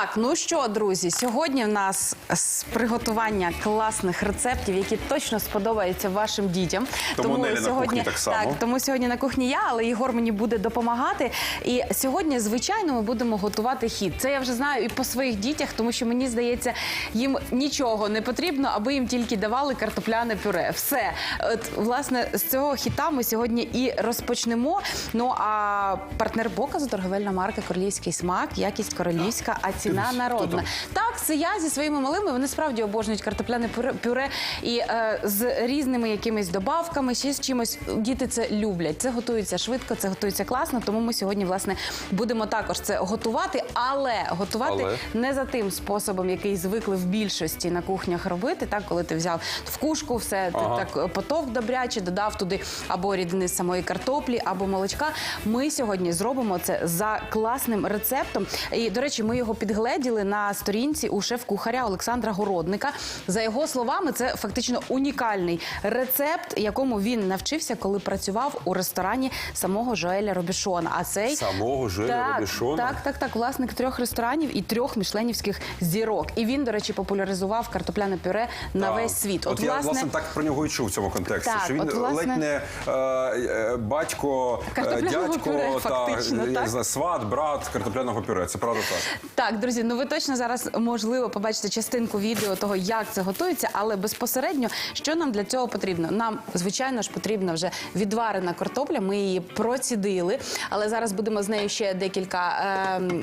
Так, ну що, друзі, сьогодні в нас з приготування класних рецептів, які точно сподобаються вашим дітям. Тому Нелі на сьогодні кухні так само. тому сьогодні на кухні я, але Ігор мені буде допомагати. І сьогодні, звичайно, ми будемо готувати хід. Це я вже знаю і по своїх дітях, тому що мені здається, їм нічого не потрібно, аби їм тільки давали картопляне пюре. Все, от власне з цього хіта ми сьогодні і розпочнемо. Ну а партнер показу торговельна марка Королівський смак, якість королівська, а ціна Хто народна. Так, це я зі своїми малими. Вони справді обожнюють картопляне пюре, і е, з різними якимись добавками, ще з чимось. Діти це люблять. Це готується швидко, це готується класно. Тому ми сьогодні власне будемо також це готувати, але готувати Але? не за тим способом, який звикли в більшості на кухнях робити. Так, коли ти взяв в кушку, все ти так е, потовк добряче, додав туди або рідини з самої картоплі, або молочка. Ми сьогодні зробимо це за класним рецептом. І до речі, ми його підгледіли на сторінці у шеф-кухаря Олександра Городника. За його словами, це фактично унікальний рецепт, якому він навчився, коли працював у ресторані самого Жоеля Робішона. А цей Самого Жоеля так, Робішона? Так, так, так, власник трьох ресторанів і трьох мішленівських зірок. І він, до речі, популяризував картопляне пюре на Так. весь світ. От, я власне так про нього і чув в цьому контексті. Так, що він от, власне- ледь не е, е, батько, е, дядько пюре, та фактично, я так? знаю, сват, брат картопляного пюре. Це правда так. Так, друзі, ну ви точно зараз можливо побачите частинку відео того, як це готується, але безпосередньо що нам для цього потрібно? Нам, звичайно ж, потрібна вже відварена картопля. Ми її процідили, але зараз будемо з нею ще декілька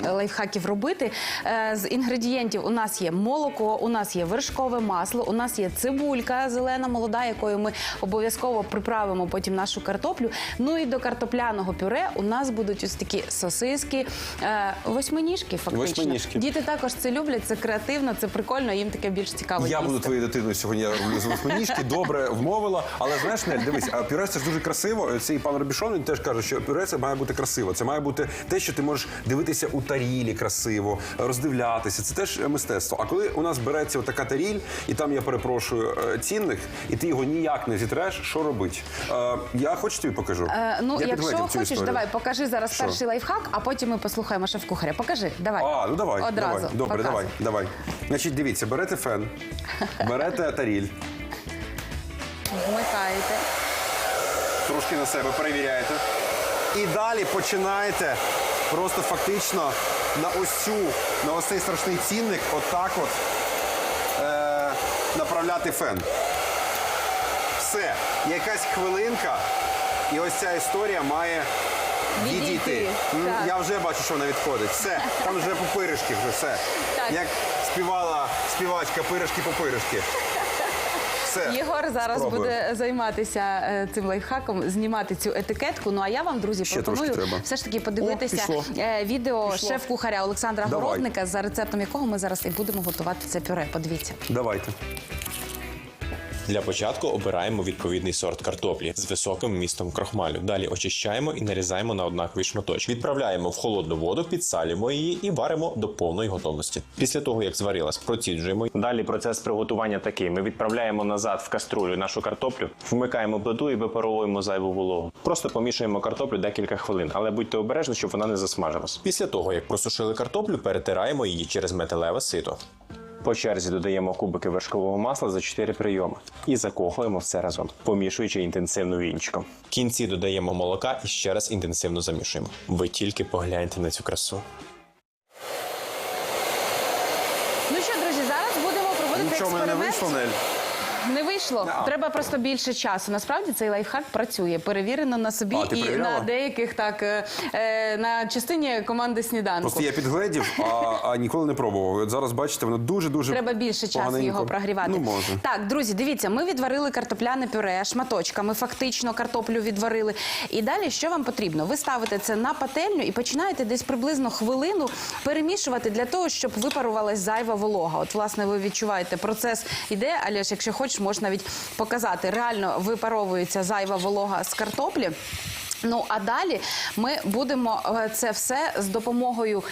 е, лайфхаків робити. Е, з інгредієнтів у нас є молоко, у нас є вершкове масло, у нас є цибулька зелена, молода, якою ми обов'язково приправимо потім нашу картоплю. Ну і до картопляного пюре у нас будуть ось такі сосиски, е, восьминіжки, фактично. Восьминіжки. Діти також це люблять, це креативно, це прикольно, їм таке більш цікаво. Я їсти. буду твоєю дитиною сьогодні я роблю з добре вмовила. Але знаєш, Нель, дивись, а пюре це ж дуже красиво. Цей пан Робішон він теж каже, що пюре це має бути красиво. Це має бути те, що ти можеш дивитися у тарілі красиво, роздивлятися. Це теж мистецтво. А коли у нас береться така таріль, і там я перепрошую е, цінних, і ти його ніяк не зітреш, що робить? Е, я хочу тобі покажу. Е, ну, я якщо хочеш, історію. давай покажи зараз Що? перший лайфхак, а потім ми послухаємо шеф-кухаря. Покажи, давай. А, ну давай, Одразу. давай. Добре, показуй. давай, давай. Значить, дивіться, берете фен, берете таріль, Вмикаєте. трошки на себе перевіряєте. І далі починаєте просто фактично на ось цю, на ось цей страшний цінник, отак от е, направляти фен. Все. Якась хвилинка, і ось ця історія має Відійти. відійти. Так. Я вже бачу, що вона відходить. Все, там вже пупиришки, вже все. Так. Як співала співачка пиришки попиришки. Все. Єгор зараз Спробую. буде займатися е, цим лайфхаком, знімати цю етикетку. Ну а я вам, друзі, Ще пропоную трошки треба. все ж таки подивитися О, пішло. е, відео Пішло. шеф-кухаря Олександра Давай. Городника, за рецептом якого ми зараз і будемо готувати це пюре. Подивіться. Давайте. Для початку обираємо відповідний сорт картоплі з високим вмістом крохмалю. Далі очищаємо і нарізаємо на однакові шматочки. Відправляємо в холодну воду, підсалюємо її і варимо до повної готовності. Після того, як зварилась, проціджуємо. Далі процес приготування такий: ми відправляємо назад в каструлю нашу картоплю, вмикаємо плиту і випаровуємо зайву вологу. Просто помішуємо картоплю декілька хвилин, але будьте обережні, щоб вона не засмажилась. Після того, як просушили картоплю, перетираємо її через металеве сито. По черзі додаємо кубики вершкового масла за 4 прийоми і закохуємо все разом, помішуючи інтенсивно вінчиком. В кінці додаємо молока і ще раз інтенсивно замішуємо. Ви тільки погляньте на цю красу. Ну що, друзі, зараз будемо проводити Нічого в мене не експеримент. вийшло, Нель. Не вийшло. Да. Треба просто більше часу. Насправді цей лайфхак працює. Перевірено на собі А, ти і перевіряла? на деяких так е, е, на частині команди сніданку. Просто я підгледів, а, а ніколи не пробував. От зараз бачите, воно дуже дуже Треба більше часу поганенько. його прогрівати. Ну може. Так, друзі, дивіться, ми відварили картопляне пюре шматочками. Фактично картоплю відварили. І далі що вам потрібно? Ви ставите це на пательню і починаєте десь приблизно хвилину перемішувати для того, щоб випарувалась зайва волога. От, власне, ви відчуваєте, процес іде, але ж якщо хочеш, можеш навіть показати. Реально випаровується зайва волога з картоплі. Ну а далі ми будемо е, це все з допомогою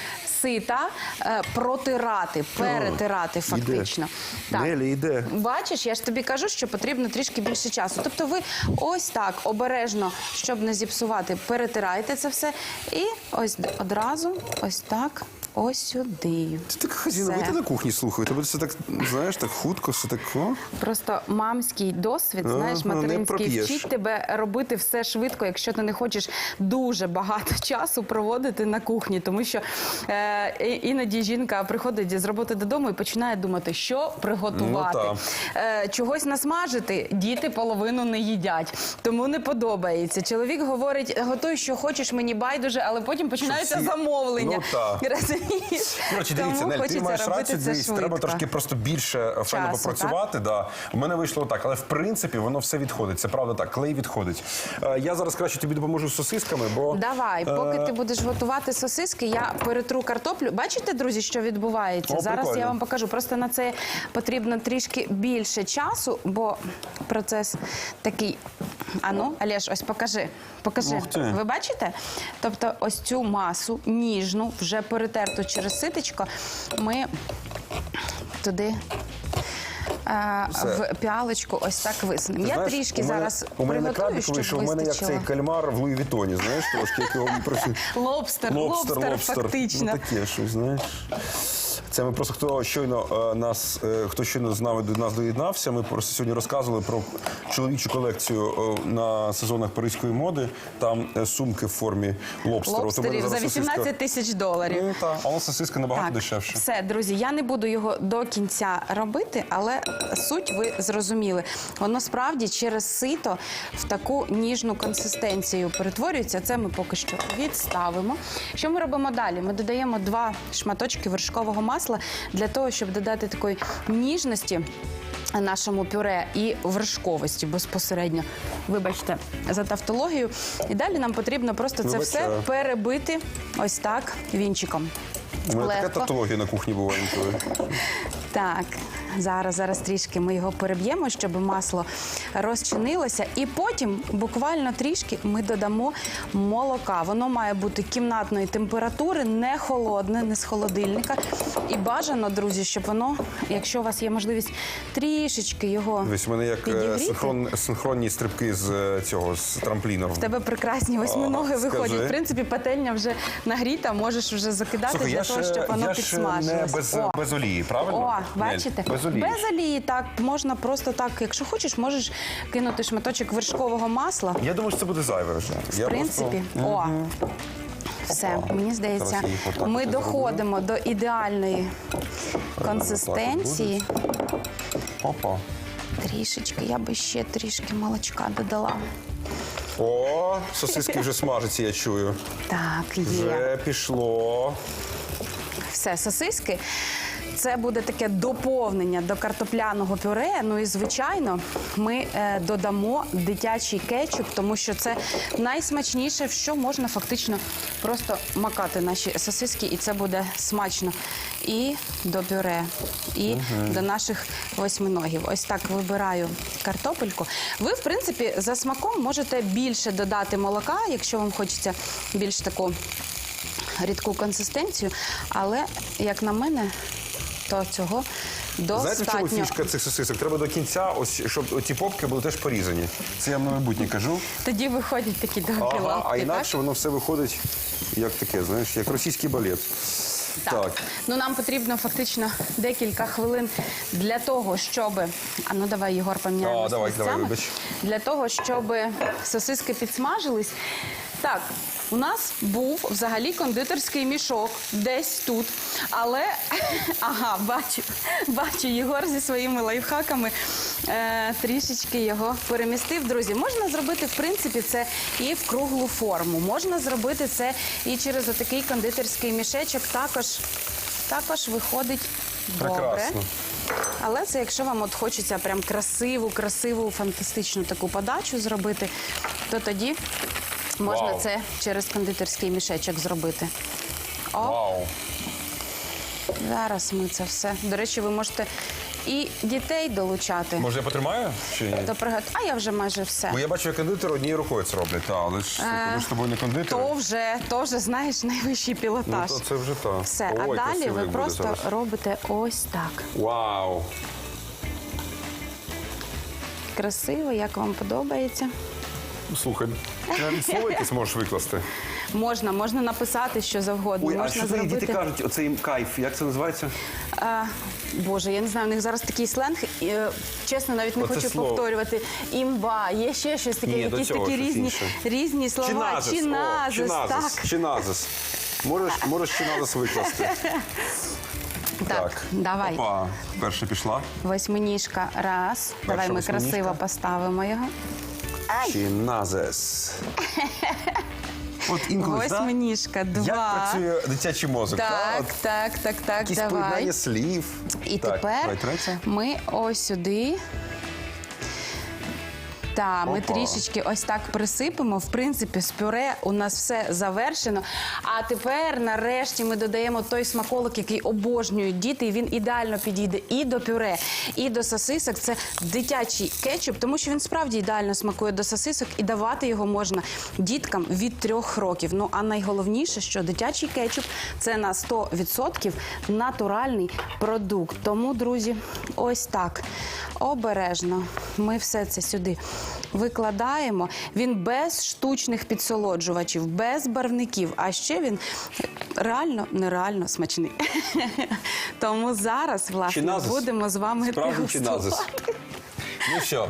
сита е, протирати, перетирати фактично. Нелі, іде. Бачиш, я ж тобі кажу, що потрібно трішки більше часу. Тобто ви ось так обережно, щоб не зіпсувати, перетираєте це все і ось одразу, ось так, ось сюди. Ти така хазіна, Все. ви ти на кухні слухаю. Тебе все так, знаєш, так хутко, все так. О. Просто мамський досвід, знаєш, не материнський проп'єш. вчить тебе робити все швидко, якщо ти не хочеш дуже багато часу проводити на кухні. Тому що е, і- іноді жінка приходить з роботи додому і починає думати, що приготувати. Ну, е, чогось насмажити, діти половину не їдять, тому не подобається. Чоловік говорить, готуй, що хочеш, мені байдуже, але потім починаються всі- замовлення. Ну. Розумієш? Коротше, дивіться, Нель, ти маєш рацію, дивись, треба трошки просто більше е, файно попрацювати. Да. У мене вийшло так, але в принципі воно все відходить. Це правда так, клей відходить. Е, Я зараз краще тобі допоможу з сосисками, бо Давай, поки е, ти будеш готувати сосиски, я перетру картоплю. Бачите, друзі, що відбувається? О, Зараз прикольно. я вам покажу. Просто на це потрібно трішки більше часу, бо процес такий. Ану, Олеж, ось покажи. Покажи. Ух ти. Ви бачите? Тобто, ось цю масу ніжну, вже перетерту через ситечко, ми туди. е, Все. В піалочку ось так висунемо. ти Я знаєш, трішки у мене- зараз у мене не приготую, крабик щоб вийшов, у мене як вистачило. цей кальмар в Луї Вітоні, знаєш, трошки як його просив. Лобстер, лобстер, фактично. Ну таке щось, знаєш. Це ми просто хто щойно е, нас, е, хто щойно з нами до нас доєднався. Ми просто сьогодні розказували про чоловічу колекцію е, на сезонах паризької моди. Там сумки в формі лобстера. От у мене Лобстерів за 18 тисяч доларів. Ну, та, але сосиска набагато Так, дешевше. все, друзі, я не буду його до кінця робити, але суть ви зрозуміли. Воно справді через сито в таку ніжну консистенцію перетворюється. Це ми поки що відставимо. Що ми робимо далі? Ми додаємо два шматочки вершкового масла для того, щоб додати такої ніжності. Нашому пюре і вершковості безпосередньо. Вибачте за тавтологію. І далі нам потрібно просто це все перебити ось так вінчиком. У мене така Легко. татологія на кухні буває інколи. Так, зараз, зараз трішки ми його переб'ємо, щоб масло розчинилося. І потім буквально трішки ми додамо молока. Воно має бути кімнатної температури, не холодне, не з холодильника. І бажано, друзі, щоб воно, якщо у вас є можливість, трішечки його Ось у мене як е, підігріти. синхрон, синхронні стрибки з е, цього з трампліну. В тебе прекрасні восьминоги виходять. В принципі, пательня вже нагріта, можеш вже закидати Слухай, для я того, ж, щоб воно я ж підсмажилось. не без, О. без олії, правильно? О, Нель? бачите? Без олії. Без олії, так. Можна просто так. Якщо хочеш, можеш кинути шматочок вершкового масла. Я думаю, що це буде зайве вже. В принципі, о. Все, мені здається, Зараз їх отак ми от доходимо до ідеальної консистенції. Опа. Трішечки, я би ще трішки молочка додала. О, сосиски вже смажаться, я чую. Так, є. Вже пішло. Все сосиски. Це буде таке доповнення до картопляного пюре. Ну і звичайно, ми е, додамо дитячий кетчуп, тому що це найсмачніше, в що можна фактично просто макати наші сосиски, і це буде смачно і до пюре, і до наших восьминогів. Ось так вибираю картопельку. Ви, в принципі, за смаком можете більше додати молока, якщо вам хочеться більш таку рідку консистенцію, але як на мене, то цього Знаєте, в чому фішка цих сосисок? Треба до кінця, ось щоб ті попки були теж порізані. Це я на майбутнє кажу. Тоді виходять такі довгі Ага, лапки, а так? інакше воно все виходить як таке, знаєш, як російський балет. Так. Ну нам потрібно фактично декілька хвилин для того, щоб. А ну давай, Єгор, поміняємо. А, давай, давай, вибач. Для того, щоб сосиски підсмажились. Так, у нас був взагалі кондитерський мішок десь тут. Але ага, бачу, бачу, Єгор зі своїми лайфхаками е, трішечки його перемістив. Друзі, можна зробити, в принципі, це і в круглу форму. Можна зробити це і через отакий кондитерський мішечок. Також, також виходить добре. Прекрасно. Але це якщо вам от хочеться прям красиву, красиву, фантастичну таку подачу зробити, то тоді можна Вау. це через кондитерський мішечок зробити. О, Вау. зараз ми це все. До речі, ви можете і дітей долучати. Може, я потримаю? Чи ні? До. А я вже майже все. Бо я бачу, як кондитери однією рукою це роблять. Та, але ж ми ж з тобою не кондитери. То вже, то вже знаєш найвищий Ну, пілотаж. то це вже так. Все, Ой, а далі ви просто зараз. робите ось так. Вау! Красиво, як вам подобається. Слухай, навіть слово якесь можеш викласти. Можна, можна написати що завгодно. Ой, а можна що твої зробити. діти кажуть, оцей кайф, як це називається? А, Боже, я не знаю, у них зараз такий сленг. і, е, Чесно, навіть не Оце хочу слово. повторювати. Імба, є ще щось таке, Ні, до якісь цього такі щось різні, інше. різні слова. Чиназис, о, Чиназис, чиназис, так. чиназис. Можеш, можеш чиназис викласти. Так, давай. Опа, перша пішла. Восьминіжка, раз. давай ми восьминіжка. красиво поставимо його. Чиназис. От інколи, Ось Восьминіжка, два. Як працює дитячий мозок? та? Так, От так, так, так, Якісь давай. поєднання слів. І Так, тепер давай, ми ось сюди. Так, ми Опа. трішечки ось так присипемо. В принципі, з пюре у нас все завершено. А тепер, нарешті, ми додаємо той смаколик, який обожнюють діти. І він ідеально підійде і до пюре, і до сосисок. Це дитячий кетчуп, тому що він справді ідеально смакує до сосисок, і давати його можна діткам від трьох років. Ну а найголовніше, що дитячий кетчуп це на 100% натуральний продукт. Тому, друзі, ось так обережно. Ми все це сюди викладаємо. Він без штучних підсолоджувачів, без барвників. А ще він реально нереально смачний. Тому зараз, власне, Чиназис. будемо з вами дегустувати. Ну що,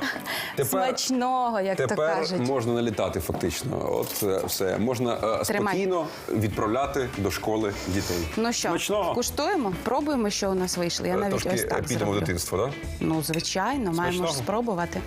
тепер, Смачного, як то кажуть. можна налітати фактично. От е, все. Можна е, спокійно відправляти до школи дітей. Ну що, Смачного. куштуємо, пробуємо, що у нас вийшло. Я Е, навіть Трошки ось так підемо в зроблю. дитинство, так? Ну, звичайно, маємо ж спробувати.